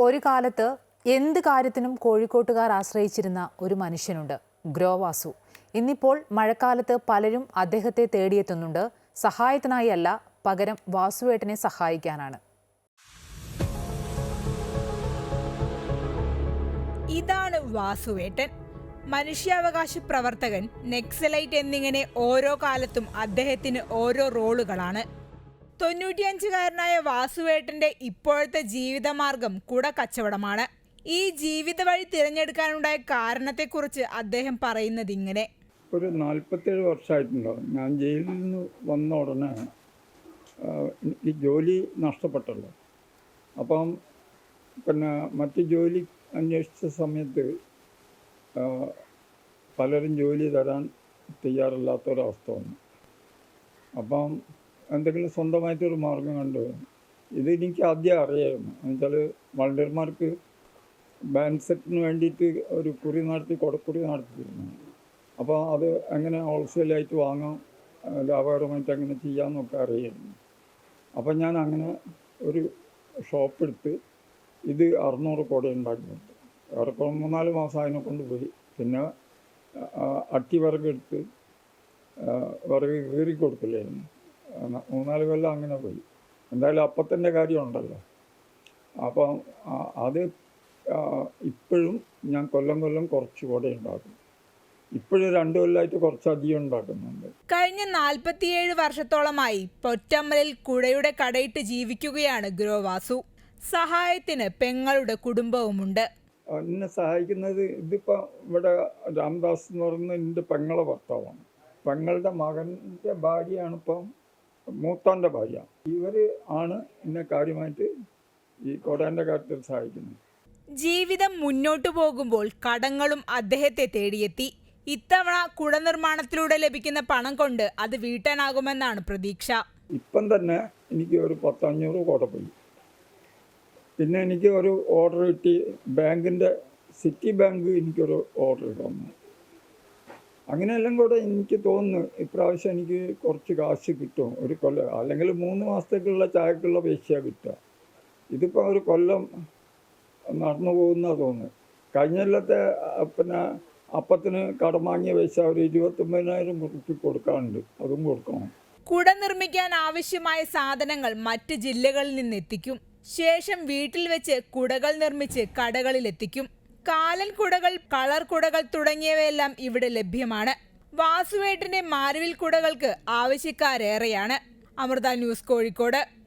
ഒരു കാലത്ത് എന്ത് കാര്യത്തിനും കോഴിക്കോട്ടുകാർ ആശ്രയിച്ചിരുന്ന ഒരു മനുഷ്യനുണ്ട് ഗ്രോവാസു. ഇന്നിപ്പോൾ മഴക്കാലത്ത് പലരും അദ്ദേഹത്തെ തേടിയെത്തുന്നുണ്ട്. സഹായത്തിനായി അല്ല പകരം വാസുവേട്ടനെ സഹായിക്കാനാണ്. ഇതാണ് വാസുവേട്ടൻ. മനുഷ്യാവകാശ പ്രവർത്തകൻ നെക്സലൈറ്റ് എന്നിങ്ങനെ ഓരോ കാലത്തും അദ്ദേഹത്തിന് ഓരോ റോളുകളാണ്. തൊണ്ണൂറ്റിയഞ്ചുകാരനായ വാസുവേട്ടന്റെ ഇപ്പോഴത്തെ ജീവിതമാർഗം കുട കച്ചവടമാണ് ഈ ജീവിത വഴി തിരഞ്ഞെടുക്കാനുണ്ടായ കാരണത്തെക്കുറിച്ച് അദ്ദേഹം പറയുന്നത് ഇങ്ങനെ ഒരു നാൽപ്പത്തേഴ് വർഷമായിട്ടുണ്ടാവും. ഞാൻ ജയിലിൽ നിന്ന് വന്ന ഉടനെ എനിക്ക് ജോലി നഷ്ടപ്പെട്ടല്ലോ. അപ്പം പിന്നെ മറ്റ് ജോലി അന്വേഷിച്ച സമയത്ത് പലരും ജോലി തരാൻ തയ്യാറില്ലാത്തൊരവസ്ഥ വന്നു. അപ്പം എന്തെങ്കിലും സ്വന്തമായിട്ടൊരു മാർഗം കണ്ടു? ഇത് എനിക്ക് ആദ്യം അറിയായിരുന്നു. എന്നുവെച്ചാൽ വളണ്ടിയർമാർക്ക് ബാൻഡ് സെറ്റിന് വേണ്ടിയിട്ട് ഒരു കുറി നടത്തി കൊടക്കുറി നടത്തിയിരുന്നു. അപ്പോൾ അത് എങ്ങനെ ഹോൾസെയിലായിട്ട് വാങ്ങാം ലാഭകരമായിട്ട് എങ്ങനെ ചെയ്യാമെന്നൊക്കെ അറിയായിരുന്നു. അപ്പം ഞാൻ അങ്ങനെ ഒരു ഷോപ്പ് എടുത്ത് ഇത് അറുന്നൂറ് കോടി ഉണ്ടാക്കുന്നുണ്ട് ഏറെക്കുറെ മൂന്നാൽ മാസം അതിനെ കൊണ്ടുപോയി പിന്നെ ആ, അട്ടി വിറക് കീറി കൊടുക്കില്ലായിരുന്നു മൂന്നാൽ കൊല്ലം അങ്ങനെ പോയി. എന്തായാലും അപ്പത്തിന്റെ കാര്യം ഉണ്ടല്ലോ. അപ്പം അത് ഇപ്പോഴും ഞാൻ കൊല്ലം കൊല്ലം കുറച്ചു കൂടെ ഉണ്ടാക്കും. ഇപ്പോഴും രണ്ടു കൊല്ലമായിട്ട് കുറച്ചധികം ഉണ്ടാക്കുന്നുണ്ട്. കഴിഞ്ഞ നാൽപ്പത്തിയേഴ് വർഷത്തോളമായി പൊറ്റമ്മലിൽ കുഴയുടെ കടയിട്ട് ജീവിക്കുകയാണ് ഗ്രോവാസു. സഹായത്തിന് പെങ്ങളുടെ കുടുംബവുമുണ്ട്. എന്നെ സഹായിക്കുന്നത് ഇതിപ്പോ ഇവിടെ രാംദാസ് എന്ന് പറയുന്ന എന്റെ പെങ്ങളെ ഭർത്താവാണ്. പെങ്ങളുടെ മകന്റെ ഭാര്യയാണ് ഇപ്പം മൂത്താന്റെ ഭാര്യ. ഇവർ ആണ് എന്നെ കാര്യമായിട്ട് ഈ കോടാന്റെ കാര്യത്തിൽ സഹായിക്കുന്നത്. ജീവിതം മുന്നോട്ടു പോകുമ്പോൾ കടങ്ങളും അദ്ദേഹത്തെ തേടിയെത്തി. ഇത്തവണ കുട നിർമ്മാണത്തിലൂടെ ലഭിക്കുന്ന പണം കൊണ്ട് അത് വീട്ടാനാകുമെന്നാണ് പ്രതീക്ഷ. ഇപ്പം തന്നെ എനിക്ക് ഒരു പത്തഞ്ഞൂറ് കോട പോയി. പിന്നെ എനിക്ക് ഒരു ഓർഡർ കിട്ടി. ബാങ്കിന്റെ സിറ്റി ബാങ്ക് എനിക്കൊരു ഓർഡർ തന്നു അങ്ങനെയെല്ലാം കൂടെ എനിക്ക് തോന്നുന്നു ഇപ്രാവശ്യം എനിക്ക് കുറച്ച് കാശ് കിട്ടും. ഒരു കൊല്ലം അല്ലെങ്കിൽ മൂന്ന് മാസത്തേക്കുള്ള ചായക്കുള്ള പൈസയാണ് കിട്ടുക. ഇതിപ്പോൾ ഒരു കൊല്ലം നടന്നു പോകുന്ന തോന്നുന്നു കഴിഞ്ഞ കൊല്ലത്തെ പിന്നെ അപ്പത്തിന് കടം വാങ്ങിയ പൈസ ഒരു ഇരുപത്തൊമ്പതിനായിരം മുറിച്ച് കൊടുക്കാറുണ്ട് അതും കൊടുക്കണം. കുട നിർമ്മിക്കാൻ ആവശ്യമായ സാധനങ്ങൾ മറ്റ് ജില്ലകളിൽ നിന്ന് എത്തിക്കും ശേഷം വീട്ടിൽ വെച്ച് കുടകൾ നിർമ്മിച്ച് കടകളിൽ എത്തിക്കും കാലൻ കുടകൾ കളർ കുടകൾ തുടങ്ങിയവയെല്ലാം ഇവിടെ ലഭ്യമാണ്. വാസുവേട്ടന്റെ മാരുവിൽ കുടകൾക്ക് ആവശ്യക്കാരേറെയാണ്. അമൃത ന്യൂസ് കോഴിക്കോട്.